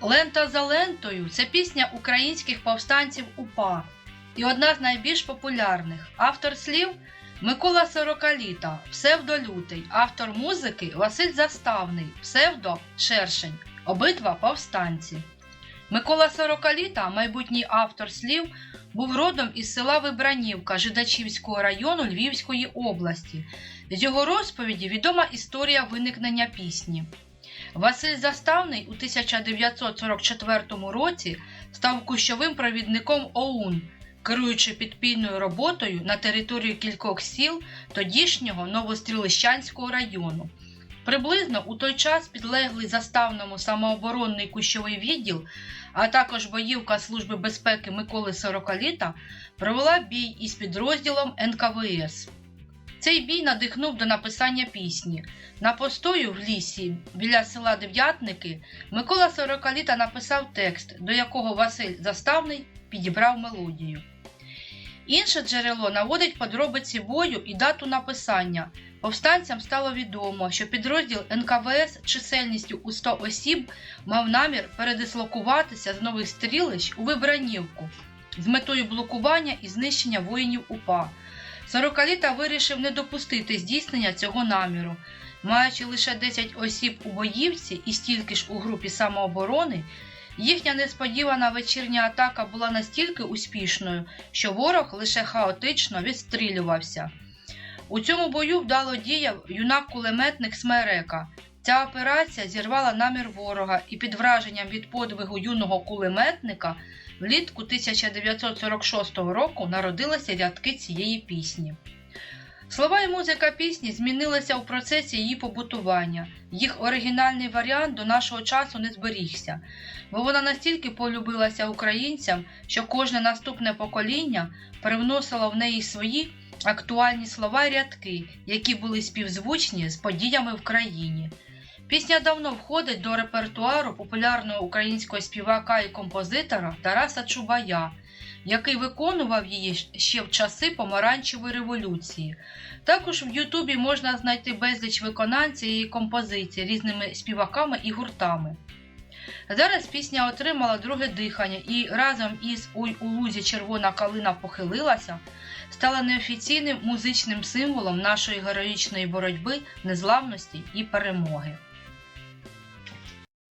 Лента за лентою це пісня українських повстанців УПА і одна з найбільш популярних. Автор слів Микола Сорокаліта, псевдолютий, автор музики Василь Заставний, псевдо Шершень, обидва повстанці. Микола Сорокаліта, майбутній автор слів, був родом із села Вибранівка Жидачівського району Львівської області. З його розповіді відома історія виникнення пісні. Василь Заставний у 1944 році став кущовим провідником ОУН, керуючи підпільною роботою на території кількох сіл тодішнього Новострілищанського району. Приблизно у той час підлеглий заставному самооборонний кущовий відділ, а також боївка Служби безпеки Миколи Сорокаліта провела бій із підрозділом НКВС. Цей бій надихнув до написання пісні. На постою в лісі біля села Дев'ятники Микола Сорокаліта написав текст, до якого Василь Заставний підібрав мелодію. Інше джерело наводить подробиці бою і дату написання. Повстанцям стало відомо, що підрозділ НКВС чисельністю у 100 осіб мав намір передислокуватися з нових стрілищ у Вибранівку з метою блокування і знищення воїнів УПА. Сорокаліта вирішив не допустити здійснення цього наміру. Маючи лише 10 осіб у боївці і стільки ж у групі самооборони, їхня несподівана вечірня атака була настільки успішною, що ворог лише хаотично відстрілювався. У цьому бою вдало діяв юнак-кулеметник Смерека. Ця операція зірвала намір ворога і під враженням від подвигу юного кулеметника влітку 1946 року народилися рядки цієї пісні. Слова і музика пісні змінилися у процесі її побутування. Їх оригінальний варіант до нашого часу не зберігся, бо вона настільки полюбилася українцям, що кожне наступне покоління привносило в неї свої актуальні слова і рядки, які були співзвучні з подіями в країні. Пісня давно входить до репертуару популярного українського співака і композитора Тараса Чубая, який виконував її ще в часи помаранчевої революції. Також в Ютубі можна знайти безліч виконань цієї композиції різними співаками і гуртами. Зараз пісня отримала друге дихання і разом із Ой у лузі червона калина похилилася стала неофіційним музичним символом нашої героїчної боротьби, незламності і перемоги.